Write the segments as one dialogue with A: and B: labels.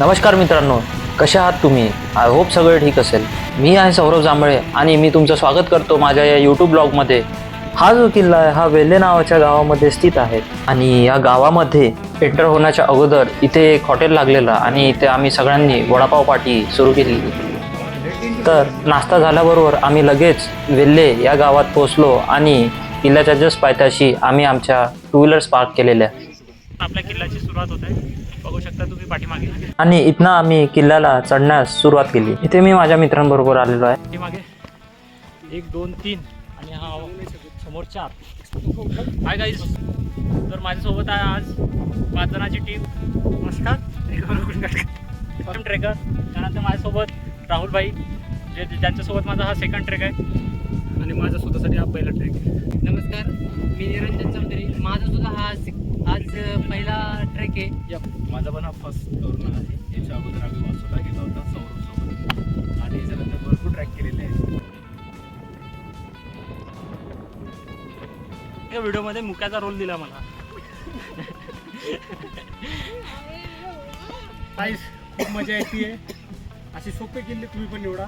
A: नमस्कार मित्रांनो कसे आहात तुम्ही? आय होप सगळे ठीक असेल. मी आहे सौरभ जांभळे आणि मी तुमचं स्वागत करतो माझ्या या यूट्यूब ब्लॉगमध्ये. हा जो किल्ला आहे हा वेल्हे नावाच्या गावामध्ये स्थित आहे. आणि या गावामध्ये एंटर होण्याच्या अगोदर इथे एक हॉटेल लागलेलं आणि इथे आम्ही सगळ्यांनी वडापाव पार्टी सुरू केली. तर नाश्ता झाल्याबरोबर आम्ही लगेच वेल्हे या गावात पोहोचलो आणि किल्ल्याच्या जस्ट पायथ्याशी आम्ही आमच्या टू व्हीलर्स पार्क केलेल्या.
B: आपल्या किल्ल्याची सुरुवात होत. आहे बघू शकता तुम्ही पाठीमागे.
A: आणि इथनं आम्ही किल्ल्याला चढण्यास सुरुवात केली. इथे मी माझ्या मित्रांबरोबर आलेलो आहे.
B: पाठीमागे. एक दोन तीन. आणि हा समोर चार. हाय गाईज तर माझ्यासोबत आहे आज पाच जणांची टीम नमस्कार ट्रेकर त्यानंतर माझ्यासोबत राहुल भाई जे जे- ज्यांच्यासोबत माझा हा सेकंड ट्रेक आहे. आणि माझा स्वतःसाठी हा पहिला ट्रेक आहे.
C: नमस्कार मी निरंजन चौधरी. माझा सुद्धा हा आज पहिला ट्रेक आहे.
D: माझा पण हा फर्स्ट टर्न आहे. याच्या अगोदर आम्ही वासोला गेलो होता सौरभ सोबत. आणि याच्यानंतर भरपूर ट्रॅक केलेले आहे
B: या व्हिडिओमध्ये मुक्याचा रोल दिला मला.
E: खूप मजा येते असे सोपे किल्ले तुम्ही पण निवडा.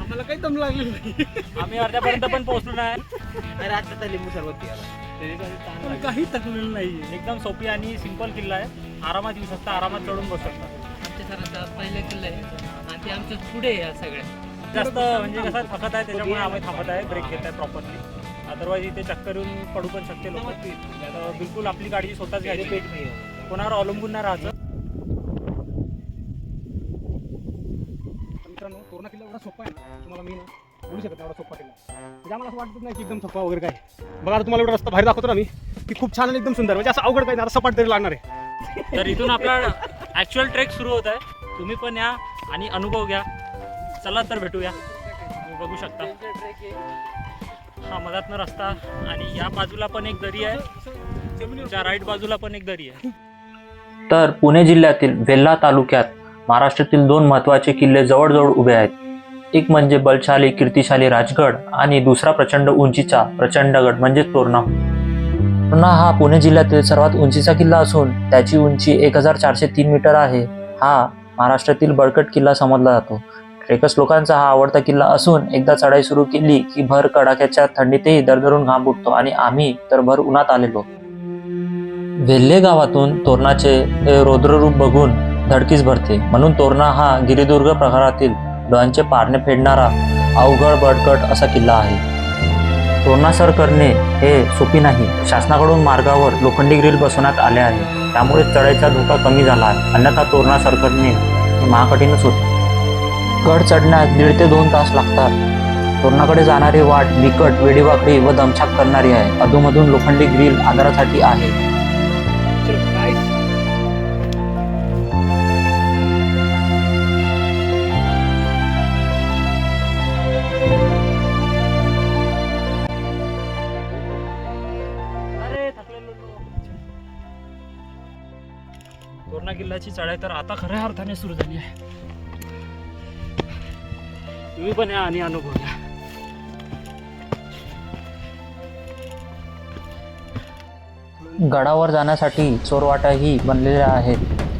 E: आम्हाला काही दम लागलेलं नाही.
B: आम्ही अर्ध्यापर्यंत पण पोहोचलो नाही.
C: अरे आता लिंबू सरबत
E: पण काही थकलेलं नाही
B: एकदम सोपी आणि सिंपल किल्ला आहे. आरामात येऊ शकता आरामात चढून बसू शकता.
C: आमच्या सरांचा पहिला किल्ला आहे. आणि ते आमच्या पुढे आहे या सगळ्या.
B: जास्त म्हणजे कसं थकत आहे त्याच्यामुळे आम्ही थांबत आहे ब्रेक घेत आहे प्रॉपरली अदरवाईज इथे चक्कर येऊन पडू पण शकते लोक. तर बिलकुल आपली गाडी स्वतःच घ्यायची. कोणावर अवलंबून नाही राहायचं
E: मित्रांनो तोरणा किल्ला एवढा सोपा आहे. ना तुम्हाला मी ना बोलू शकत नाही एवढा सोपा किल्ला म्हणजे आम्हाला असं वाटत नाही की एकदम सोपा वगैरे काय बघा आता तुम्हाला एवढा रस्ता बाहेर दाखवतो ना मी की खूप छान आणि एकदम सुंदर. म्हणजे असं अवघड काही नाही सपाट तरी लागणार आहे.
B: तर इथून आपला ॲक्च्युअल ट्रेक सुरू होत आहे. तुम्ही पण या आणि अनुभव घ्या. चला तर भेटूया. बघू शकता. हा मधातनं रस्ता आणि या बाजूला पण एक दरी आहे. त्या राईट बाजूला पण एक दरी आहे.
A: तर पुणे जिल्ह्यातील वेल्हा तालुक्यात महाराष्ट्रातील दोन महत्त्वाचे किल्ले जवळजवळ उभे आहेत. एक म्हणजे बलशाली कीर्तिशाली राजगड आणि दुसरा प्रचंड उंचीचा प्रचंडगड म्हणजे तोरणा. तोरणा हा पुणे जिल्ह्यातील सर्वात उंचीचा किल्ला असून त्याची उंची एक हजार चारशे तीन मीटर आहे. हा महाराष्ट्रातील बळकट किल्ला समजला जातो. ट्रेकर्स लोकांचा हा आवडता किल्ला असून एकदा चढाई सुरू केली की भर कडाक्याच्या थंडीतही दरदरून घाम उठतो आणि आम्ही तर भर उन्हात आलेलो. वेल्हे गावातून तोरणाचे रौद्ररूप बघून धडकीस भरते. म्हणून तोरणा हा गिरिदुर्ग प्रकारातील डोळ्यांचे पारणे फेडणारा अवघड बडकट असा किल्ला आहे. तोरणा सर करणे हे सोपी नाही. शासनाकडून मार्गावर लोखंडी ग्रिल बसवण्यात आले आहे. त्यामुळे चढाईचा धोका कमी झाला आहे. अन्यथा तोरणा सर करणे महाकठीणच होते गड चढण्यास दीड ते दोन तास लागतात. तोरणाकडे जाणारी वाट बिकट वेडीवाकडी व दमछाक करणारी आहे. अधूनमधून लोखंडी ग्रिल आधारासाठी आहे.
B: तर आता खऱ्या अर्थाने सुरू झाली आहे. तुम्ही पण या आणि अनुभव घ्या.
A: गडावर जाण्यासाठी चोरवाटाही बनलेल्या आहेत.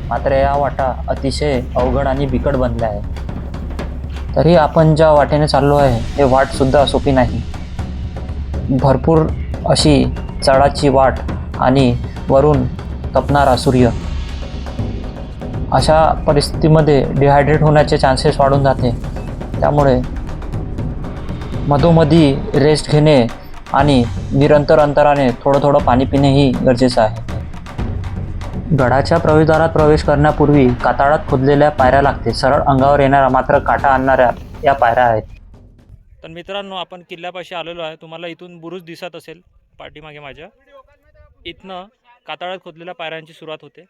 A: मात्र या वाटा अतिशय अवघड आणि बिकट बनल्या आहेत. तरी आपण ज्या वाटेने चाललो आहे हे वाट सुद्धा सोपी नाही. भरपूर अशी चढाची वाट आणि वरून तपणारा सूर्य. अशा परिस्थितीमध्ये डिहायड्रेट होण्याचे चान्सेस वाढून जाते. त्यामुळे मधोमधी रेस्ट घेणे आणि निरंतर अंतराने थोडं थोडं पाणी पिणेही गरजेचं आहे. गडाच्या प्रवेशद्वारात प्रवेश करण्यापूर्वी कातळात खोदलेल्या पायऱ्या लागते सरळ अंगावर येणाऱ्या मात्र काटा आणणाऱ्या या पायऱ्या आहेत.
B: तर मित्रांनो आपण किल्ल्यापाशी आलेलो आहे. तुम्हाला इथून बुरुज दिसत असेल पाठीमागे माझ्या. इथनं कातळात खोदलेल्या पायऱ्यांची सुरुवात होते.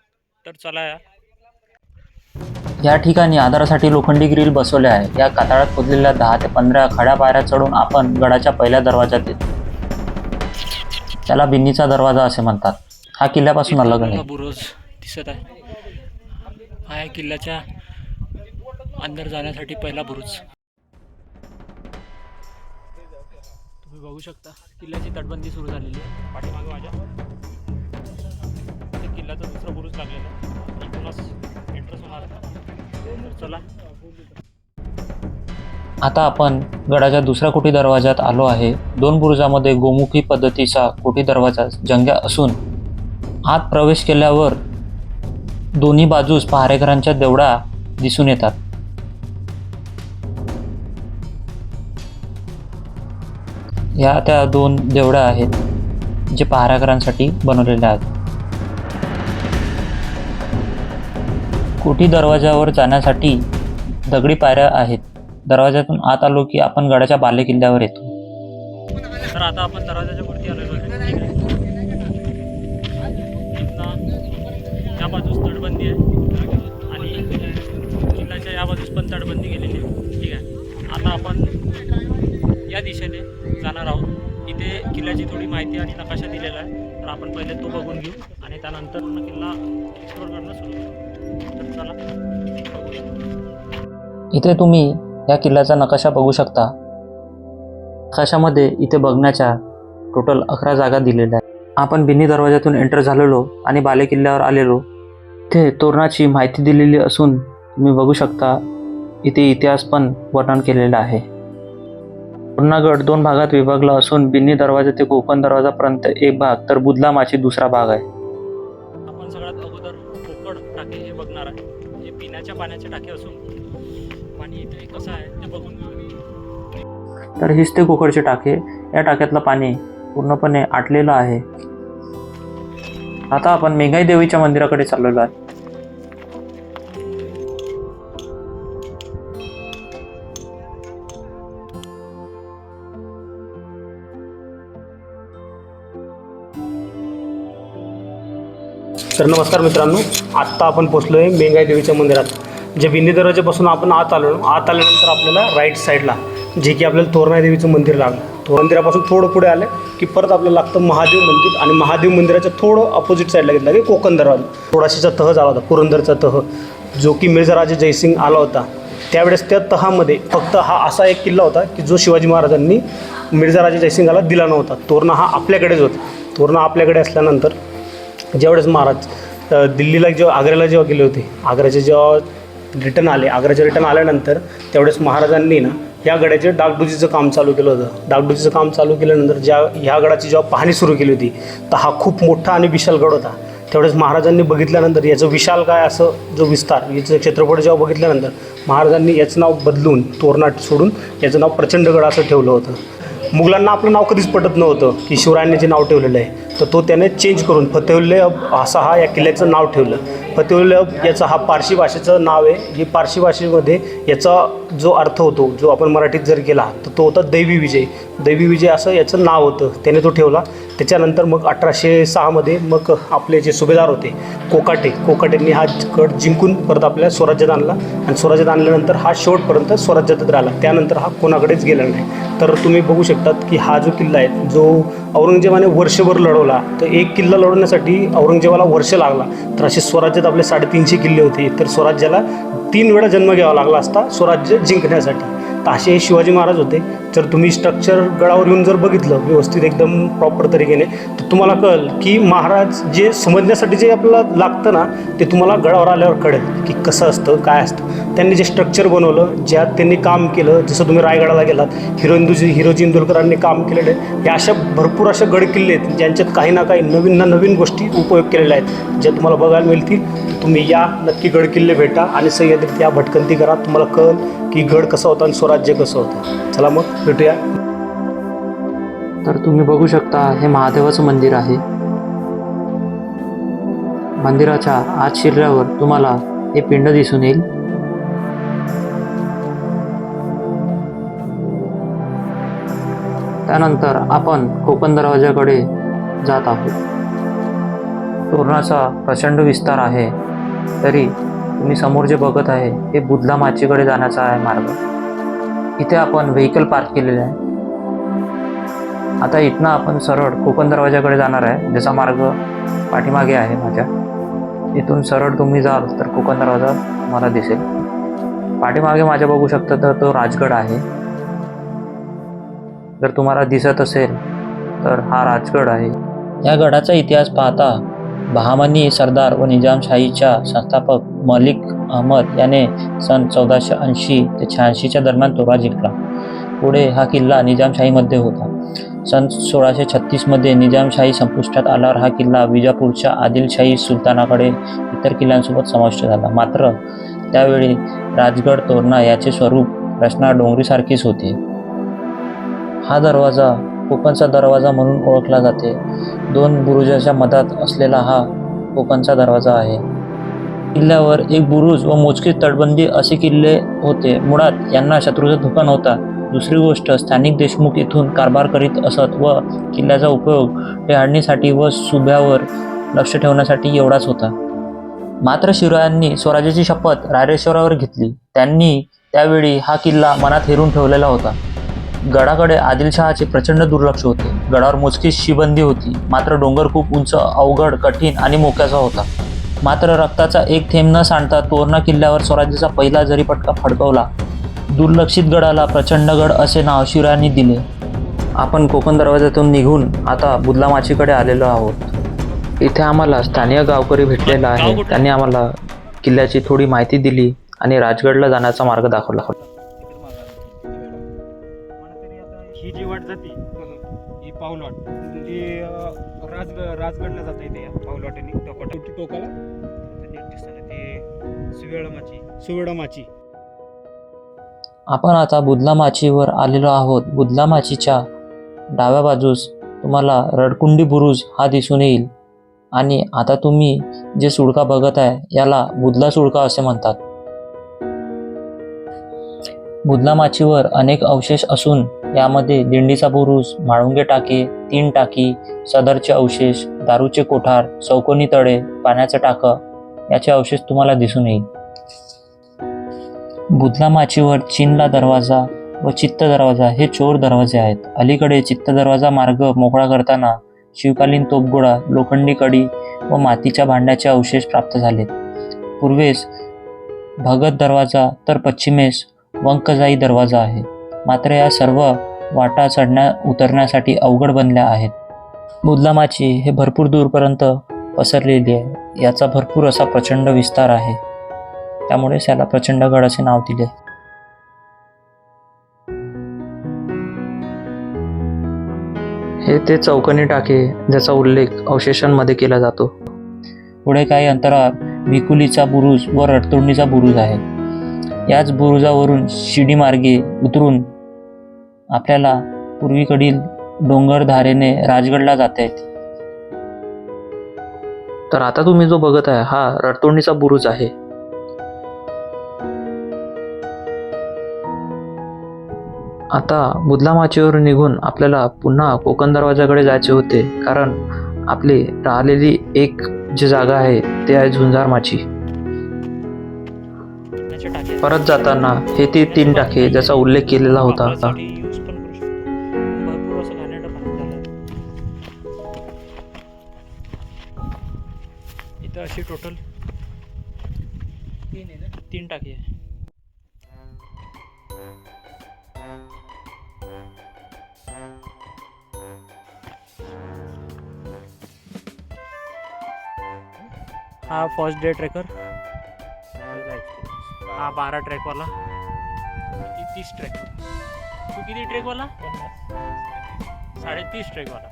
B: तर चला या.
A: या ठिकाणी आधारासाठी लोखंडी ग्रिल बसवले आहे. या कातळात खोदलेल्या दहा ते पंधरा खड्या पायऱ्या चढून आपण गडाच्या पहिल्या दरवाजात येतो. त्याला बिन्नीचा दरवाजा असे म्हणतात. हा किल्ल्यापासून अलग आहे.
B: हा बुरुज दिसत आहे. हा आहे किल्ल्याच्या अंदर जाण्यासाठी पहिला बुरुज. तुम्ही बघू शकता किल्ल्याची तटबंदी सुरू झालेली आहे. पाठीमागे माझ्या. किल्ल्याचं दुसरं बुरुज लागलेलं आहे. चला.
A: आता आपण गडाच्या दुसऱ्या कोटी दरवाजात आलो आहे. दोन बुरुजामध्ये गोमुखी पद्धतीचा कोटी दरवाजा जंग्या असून आत प्रवेश केल्यावर दोन्ही बाजूस पहारेकरांच्या देवडा दिसून येतात. या त्या दोन देवड्या आहेत जे पहारेकरांसाठी बनवलेल्या आहेत. कोठी दरवाजावर जाण्यासाठी दगडी पायऱ्या आहेत? दरवाजातून आत आलो की आपण गडाच्या बाले किल्ल्यावर येतो.
B: तर आता आपण दरवाजाच्या वरती आलेलो आहे या बाजूस तटबंदी आहे. आणि किल्ल्याच्या या बाजूस पण तटबंदी केलेली आहे. ठीक आहे. आता आपण या दिशेने जाणार आहोत. इथे किल्ल्याची थोडी माहिती आणि नकाशा दिलेला आहे. तर आपण पहिले तो बघून घेऊ आणि त्यानंतर पूर्ण किल्ला एक्सप्लोर करणं सुरू करू.
A: इथे तुम्ही या किल्ल्याचा नकाशा बघू शकता. नकाशामध्ये इथे बघण्याच्या टोटल अकरा जागा दिलेल्या आहेत. आपण बिन्नी दरवाजातून एंटर झालेलो आणि बाले किल्ल्यावर आलेलो. इथे तोरणाची माहिती दिलेली असून तुम्ही बघू शकता इथे इतिहास पण वर्णन केलेलं आहे. तोरणागड दोन भागात विभागला असून बिन्नी दरवाजा ते कोकण दरवाजापर्यंत एक भाग तर बुदलामाची दुसरा भाग आहे.
B: पाण्याचे टाके असून पाणी इथे कसं आहे ते बघून
A: तर हीच ते कुकरचे टाके. या टाक्यातलं पाणी पूर्णपणे आटलेलं आहे. आता आपण मेघाई देवीच्या मंदिराकडे चाललेलो आहे.
E: तर नमस्कार मित्रांनो आत्ता आपण पोचलो आहे मेंगाई देवीच्या मंदिरात. जे विनी दरवाजापासून आपण आत आलो आत आल्यानंतर आपल्याला राईट साईडला जे की आपल्याला तोरणाई देवीचं मंदिर लागलं. तो मंदिरापासून थोडं पुढे आलं की परत आपल्याला लागतं महादेव मंदिर आणि महादेव मंदिराच्या थोडं अपोजिट साईडला घेतलं की कोकण दरवाजा. थोडाशीचा तह झाला होता पुरंदरचा तह जो की मिर्झाराजे जयसिंग आला होता. त्यावेळेस त्या तहामध्ये फक्त हा असा एक किल्ला होता की जो शिवाजी महाराजांनी मिर्झाराजे जयसिंगाला दिला नव्हता. तोरणा हा आपल्याकडेच होता. तोरणा आपल्याकडे असल्यानंतर ज्यावेळेस महाराज दिल्लीला जेव्हा आग्र्याला जेव्हा गेले होते आग्र्याचे जेव्हा रिटर्न आले आग्र्याचे रिटर्न आल्यानंतर त्यावेळेस महाराजांनी ना या गडाचे डागडुजीचं काम चालू केलं होतं. डागडुजीचं काम चालू केल्यानंतर ज्या ह्या गडाची जेव्हा पाहणी सुरू केली होती तर हा खूप मोठा आणि विशाल गड होता. त्यावेळेस महाराजांनी बघितल्यानंतर याचं विशाल काय असं जो विस्तार याचं क्षेत्रफळ जेव्हा बघितल्यानंतर महाराजांनी याचं नाव बदलून तोरणाट सोडून याचं नाव प्रचंडगड असं ठेवलं होतं. मुघलांना आपलं नाव कधीच पटत नव्हतं की शिवरायांनी जे नाव ठेवलेलं आहे. तर तो त्याने चेंज करून फतेहुल्ले असा हा या किल्ल्याचं नाव ठेवलं. फतेहुल्ले याचा याचं हा पारशी भाषेचं नाव आहे. जी पारशी भाषेमध्ये याचा जो अर्थ होतो जो आपण मराठीत जर केला तर तो होता दैवी विजय. दैवी विजय असं याचं नाव होतं. त्याने तो ठेवला. त्याच्यानंतर मग अठराशे सहामध्ये मग आपले जे सुभेदार होते कोकाटे कोकाटेंनी हा गड जिंकून परत आपल्या स्वराज्यात आणला. आणि स्वराज्यात आणल्यानंतर हा शेवटपर्यंत स्वराज्यातच राहिला. त्यानंतर हा कोणाकडेच गेला नाही. तर तुम्ही बघू शकतात की हा जो किल्ला आहे जो औरंगजेबाने वर्षभर लढवला तर एक किल्ला लढवण्यासाठी औरंगजेबाला वर्ष लागला. तर असे स्वराज्यात आपले साडेतीनशे किल्ले होते. तर स्वराज्याला तीन वेळा जन्म घ्यावा लागला असता स्वराज्य जिंकण्यासाठी. तर असे हे शिवाजी महाराज होते. जर तुम्ही स्ट्रक्चर गडावर येऊन जर बघितलं व्यवस्थित एकदम प्रॉपर तरीकेने तर तुम्हाला कळेल की महाराज जे समजण्यासाठी जे आपल्याला लागतं ना ते तुम्हाला गडावर आल्यावर कळेल की कसं असतं काय असतं. त्यांनी जे स्ट्रक्चर बनवलं ज्यात त्यांनी काम केलं जसं तुम्ही रायगडाला गेलात हिरो इंदुजी हिरोजी इंदुलकरांनी काम केलेलं आहे या अशा भरपूर अशा गडकिल्ले आहेत ज्यांच्यात काही ना काही नवीन ना नवीन गोष्टी उपयोग केलेल्या आहेत. ज्या तुम्हाला बघायला मिळतील तुम्ही या नक्की गडकिल्ले भेटा आणि सह्याद्रीत या भटकंती करा. तुम्हाला कळेल की गड कसा होता आणि स्वराज्य कसं होतं? चला मग भेटूया.
A: तर तुम्ही बघू शकता हे महादेवाचं मंदिर आहे. मंदिराच्या आत शिरल्यावर तुम्हाला हे पिंड दिसून येईल. त्यानंतर आपण कोकण दरवाजाकडे जात आहोत. तोरणाचा प्रचंड विस्तार आहे तरी तुम्ही समोर जे बघत आहे हे बुधला माचीकडे जाण्याचा आहे मार्ग. इथे आपण व्हेकल पार्क केलेले आहे. आता इथनं आपण सरळ कोकण दरवाजाकडे जाणार आहे. ज्याचा मार्ग पाठीमागे आहे माझ्या इथून सरळ तुम्ही जाल तर कोकण दरवाजा मला दिसेल. पाठीमागे माझ्या बघू शकता तर तो राजगड आहे. जर तुम्हाला दिसत असेल तर हा राजगड आहे. या गडाचा इतिहास पाहता बहामनी सरदार व निजामशाहीच्या संस्थापक मलिक अहमद याने सन चौदाशे ऐंशी ते शहाऐंशीच्या दरम्यान तोरा जिंकला पुढे हा किल्ला निजामशाहीमध्ये होता. सन सोळाशे छत्तीसमध्ये निजामशाही संपुष्टात आल्यावर हा किल्ला विजापूरच्या आदिलशाही सुलतानाकडे इतर किल्ल्यांसोबत समाविष्ट झाला. मात्र त्यावेळी राजगड तोरणा याचे स्वरूप रचना डोंगरीसारखीच होती. हा दरवाजा कोकणचा दरवाजा म्हणून ओळखला जाते. दोन बुरुजाच्या मधात असलेला हा कोकणचा दरवाजा आहे. किल्ल्यावर एक बुरुज व मोजकी तटबंदी असे किल्ले होते. मुळात यांना शत्रूचा धोका नव्हता दुसरी गोष्ट स्थानिक देशमुख येथून कारभार करीत असत व किल्ल्याचा उपयोग टेहाडणीसाठी व सुभ्यावर लक्ष ठेवण्यासाठी एवढाच होता. मात्र शिवरायांनी स्वराज्याची शपथ रायरेश्वरावर घेतली. त्यांनी त्यावेळी हा किल्ला मनात हेरून ठेवलेला होता. गडाकडे आदिलशहाचे प्रचंड दुर्लक्ष होते. गडावर मोजकी शिबंदी होती. मात्र डोंगर खूप उंच अवघड कठीण आणि मोक्याचा होता. मात्र रक्ताचा एक थेंब न सांडता तोरणा किल्ल्यावर स्वराज्याचा पहिला जरीपटका फडकवला दुर्लक्षित गडाला प्रचंडगड असे नाव शिवरायांनी दिले. आपण कोकण दरवाज्यातून निघून आता बुदलामाचीकडे आलेलो आहोत. इथे आम्हाला स्थानिक गावकरी भेटलेला आहे. त्यांनी आम्हाला किल्ल्याची थोडी माहिती दिली आणि राजगडला जाण्याचा मार्ग दाखवला.
B: ही जी वाट जाते ही पाऊल वाट. ती अं, राज राजगडला जाता येते या पाऊल कोटा
E: टोकाला? सुवर्णमाची
A: आपण आता बुदलामाचीवर आलेलो आहोत. बुदलामाचीच्या डाव्या बाजूस तुम्हाला रडकुंडी बुरुज हा दिसून येईल. आणि आता तुम्ही जे सुळका बघत आहे याला बुदला सुळका असे म्हणतात. बुदलामाचीवर अनेक अवशेष असून यामध्ये दिंडीचा बुरुज म्हाळुंगे टाके तीन टाकी सदरचे अवशेष दारूचे कोठार चौकोनी तळे पाण्याचं टाकं याचे अवशेष तुम्हाला दिसून येईल. बुधला माचीवर चीनला दरवाजा व चित्त दरवाजा हे चोर दरवाजे आहेत. अलीकडे चित्त दरवाजा मार्ग मोकळा करताना शिवकालीन तोपगोळा लोखंडी कडी व मातीच्या भांड्याचे अवशेष प्राप्त झाले पूर्वेस भगत दरवाजा तर पश्चिमेस वंकजाई दरवाजा आहे. मात्र या सर्व वाटा चढण्या उतरण्यासाठी अवघड बनल्या आहेत. बुदलामाची हे भरपूर दूरपर्यंत पसरलेली आहे. याचा भरपूर असा प्रचंड विस्तार आहे. त्यामुळेच याला प्रचंडगड असे नाव दिले. हे ते चौकनी टाके ज्याचा उल्लेख अवशेषांमध्ये केला जातो. पुढे काही अंतरावर विकुलीचा बुरुज व रडतोंडीचा बुरुज आहे. याच बुरुजावरून शिडी मार्गे उतरून आपल्याला पूर्वीकडील डोंगरधारेने राजगडला जाता येते. तर आता तुम्ही जो बघत आहे हा रडतोंडीचा बुरुज आहे. आता बुधला माचीवरून निघून आपल्याला पुन्हा कोकण दरवाजाकडे जायचे होते कारण आपली राहिलेली एक जी जागा आहे ते आहे झुंजार माची. परत जाताना हे ते तीन टाके ज्याचा उल्लेख केलेला होता
B: यूज पण भरपूर असं इथं अशी टोटल
C: तीन
B: तीन टाकी आहे. हा फर्स्ट डे ट्रेकर हा बारा ट्रॅकवाला. तीस ट्रॅक? तू किती ट्रेकवाला? साडेतीस ट्रेकवाला.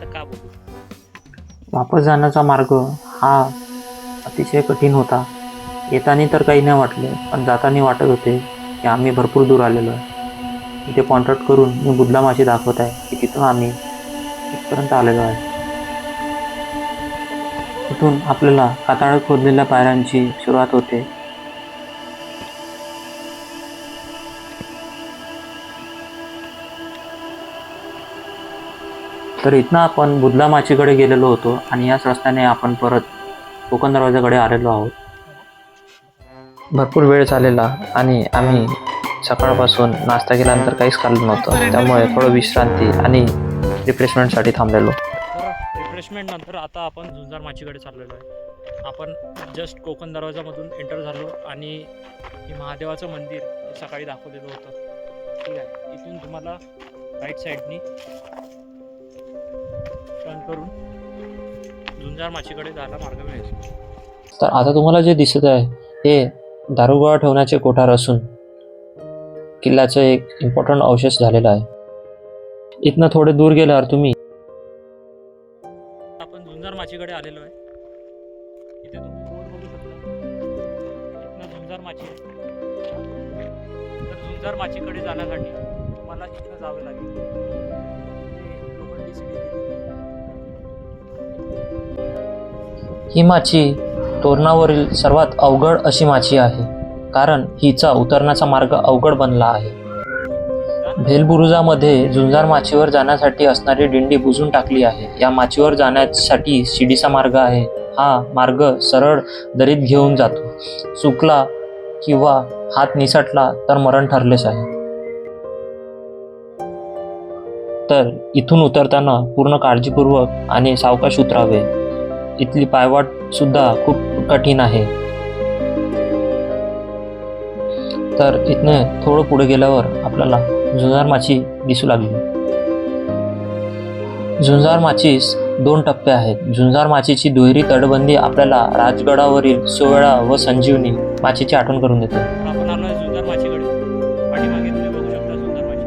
B: तर का बोलू?
A: वापस जाण्याचा मार्ग हा अतिशय कठीण होता. येताना तर काही नाही वाटले पण जाताना वाटत होते की आम्ही भरपूर दूर आलेलो आहे. इथे पॉइंट करून मी बुधला माशी दाखवत आहे की तिथून आम्ही इथपर्यंत आलेलो आहे. इथून आपल्याला काताळात खोदलेल्या पायऱ्यांची सुरुवात होते. तर इथनं आपण बुधला माचीकडे गेलेलो होतो आणि याच रस्त्याने आपण परत कोकण दरवाजाकडे आलेलो आहोत. भरपूर वेळ झालेला आणि आम्ही सकाळपासून नाश्ता केल्यानंतर काहीच खाल्लं नव्हतं. त्यामुळे थोडं विश्रांती आणि रिफ्रेशमेंटसाठी थांबलेलो.
B: रिफ्रेशमेंट नंतर आता आपण झुंजार माचीकडे चाललेलो आहे. आपण जस्ट कोकण दरवाजामधून एंटर झालो आणि हे महादेवाचं मंदिर सकाळी दाखवलेलं होतं. ठीक आहे इथून तुम्हाला राईट साईडनी टर्न करून झुंजार माचीकडे जायला मार्ग मिळेल.
A: तर आता तुम्हाला जे दिसत आहे हे दारुगोळा ठेवण्याचे कोठार असून किल्ल्याचं एक इम्पॉर्टंट अवशेष झालेला आहे. इथनं थोडे दूर गेल्यावर तुम्ही
B: माचीकडे आलेलो आहे. इथे तुम्ही बोर्ड बघू शकता. इथनं झुंजार माची आहे. तर झुंजार माचीकडे जाण्यासाठी तुम्हाला इथनं जावे लागेल. इथे.
A: ही माची तोरणावरील सर्वात अवघड अशी माची आहे कारण हिचा उतरण्याचा मार्ग अवघड बनला आहे. भेलबुरुजामध्ये झुंजार माचीवर जाण्यासाठी असणारी दिंडी बुजून टाकली आहे. या माचीवर जाण्यासाठी शिडीचा मार्ग आहे. हा मार्ग सरळ दरीत घेऊन जातो. चुकला किंवा हात निसटला तर मरण ठरलेच आहे. तर इथून उतरताना पूर्ण काळजीपूर्वक आणि सावकाश उतरावे. इथली पायवाट सुद्धा खूप कठीण आहे. तर इथने थोडं पुढे गेल्यावर आपल्याला झुंजार माची दिसू लागली. झुंजार माचीस दोन टप्पे आहेत. झुंजार माचीची दुहेरी तटबंदी आपल्याला राजगडावरील सोहळा व संजीवनी माचीची आठवण करून देते.
B: आपण आलो आहे झुंजार माचीकडे. पाठीमागे तुम्ही बघू शकता झुंजार माची.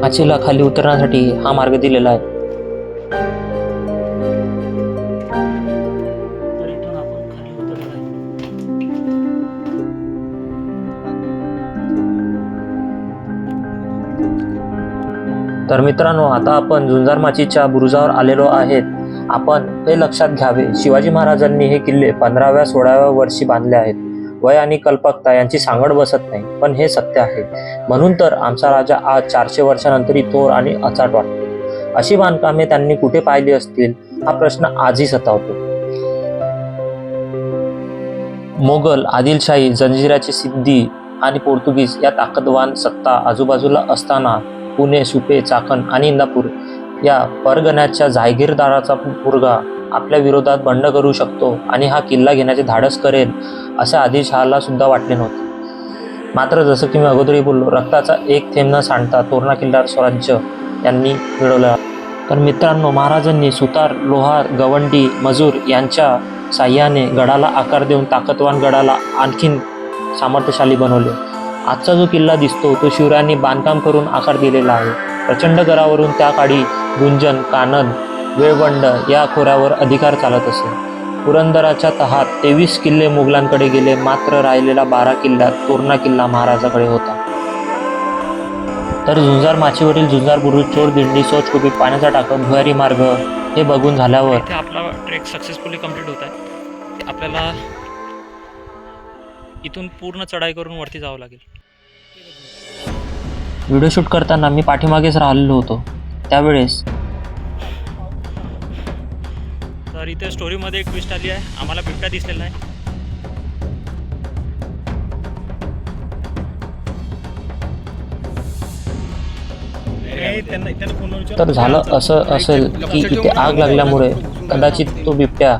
A: माचीला खाली उतरण्यासाठी हा मार्ग दिलेला आहे.
B: तर
A: मित्रांनो आता आपण झुंजार माचीच्या बुरुजावर आलेलो आहेत. आपण हे लक्षात घ्यावे शिवाजी महाराजांनी हे किल्ले पंधराव्या सोळाव्या वर्षी बांधले आहेत. वय आणि कल्पकता यांची सांगड बसत नाही पण हे सत्य आहे. म्हणून तर आमचा राजा आज चारशे वर्षानंतरही थोर आणि अचाट वाटतो. अशी बांधकामे त्यांनी कुठे पाहिली असतील हा प्रश्न आजही सतावतो. मोगल आदिलशाही जंजिराची सिद्धी आणि पोर्तुगीज या ताकदवान सत्ता आजूबाजूला असताना पुणे सुपे चाकण आणि इंदापूर या परगण्याच्या जायगीरदाराचा मुलगा आपल्या विरोधात बंड करू शकतो आणि हा किल्ला घेण्याचे धाडस करेल असे आदिशहाला सुद्धा वाटले नव्हते. मात्र जसं की मी अगोदरही बोललो रक्ताचा एक थेंब न सांडता तोरणा किल्लार स्वराज्य यांनी मिळवला. तर मित्रांनो महाराजांनी सुतार लोहार गवंडी मजूर यांच्या साह्याने गडाला आकार देऊन ताकदवान गडाला आणखीन सामर्थ्यशाली बनवले. आजचा जो किल्ला दिसतो तो शिवरायांनी बांधकाम करून आकार दिलेला आहे. प्रचंड गडावरून त्या काळी गुंजन कानन वेळवंड या खोऱ्यावर अधिकार चालत असे. पुरंदराच्या तहात तेवीस किल्ले मुघलांकडे गेले मात्र राहिलेला बारा किल्ल्यात तोरणा किल्ला महाराजाकडे होता. तर झुंजार माचीवरील झुंजार बुरुज चोर दिंडी सोचकुपी पाण्याचा टाकत भुयारी मार्ग हे बघून झाल्यावर
B: आपला ट्रेक सक्सेसफुली कंप्लीट होत आहे. आपल्याला इथून पूर्ण चढाई करून वरती जावं लागेल.
A: व्हिडिओ शूट करताना मी पाठीमागेच राहिलेलो होतो. त्यावेळेस
B: तर इथे स्टोरीमध्ये एक ट्विस्ट आली आहे. आम्हाला बिबट्या दिसलेला आहे.
A: तर झालं असं असेल की इथे आग लागल्यामुळे कदाचित तो बिबट्या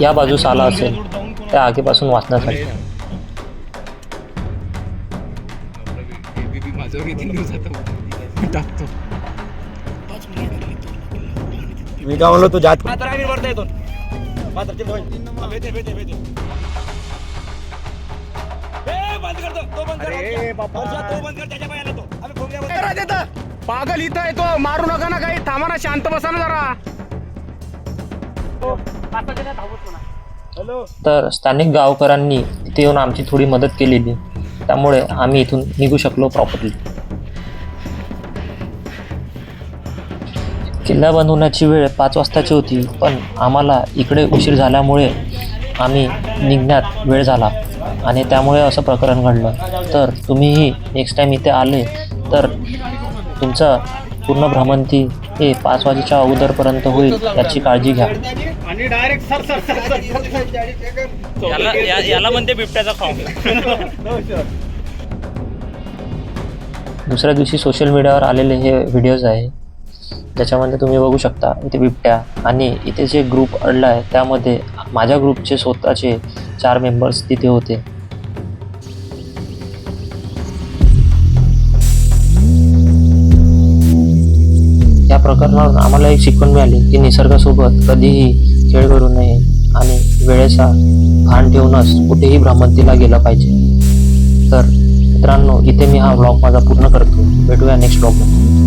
A: या बाजूस आला असेल. त्या आगीपासून वाचण्यासाठी.
D: दिवसात टाकतो.
F: मी काय म्हणलो तू. जात
E: पागल इथं येतो मारू नका ना काही. थांबा ना शांत बसा ना जरा.
A: तर स्थानिक गावकऱ्यांनी तिथे येऊन आमची थोडी मदत केलेली. त्यामुळे आम्ही इथून निघू शकलो प्रॉपरली किल्ला बंद होण्याची वेळ पाच वाजताची होती पण आम्हाला इकडे उशीर झाल्यामुळे आम्ही निघण्यात वेळ झाला आणि त्यामुळे असं प्रकरण घडलं. तर तुम्हीही नेक्स्ट टाईम इथे आले तर तुमचं पूर्ण भ्रमंती हे पाच वाजेच्या अगोदरपर्यंत होईल याची काळजी घ्या.
E: आणि direct sir sir sir sir
B: याला या- याला म्हणते बिबट्याचा फॉर्म
A: दुसऱ्या दिवशी सोशल मीडियावर आलेले हे व्हिडिओज आहे. ज्याच्यामध्ये तुम्ही बघू शकता इथे बिबट्या आणि इथे जे ग्रुप अडला आहे त्यामध्ये माझ्या ग्रुपचे स्वतःचे चार मेंबर्स तिथे होते. प्रकरणावरून आम्हाला एक शिकवण मिळाली की निसर्गासोबत कधीही खेळ करू नये आणि वेळेचा भान ठेवूनच कुठेही भ्रमंतीला गेलं पाहिजे. तर मित्रांनो इथे मी हा व्लॉग माझा पूर्ण करतो. भेटूया नेक्स्ट व्लॉगमध्ये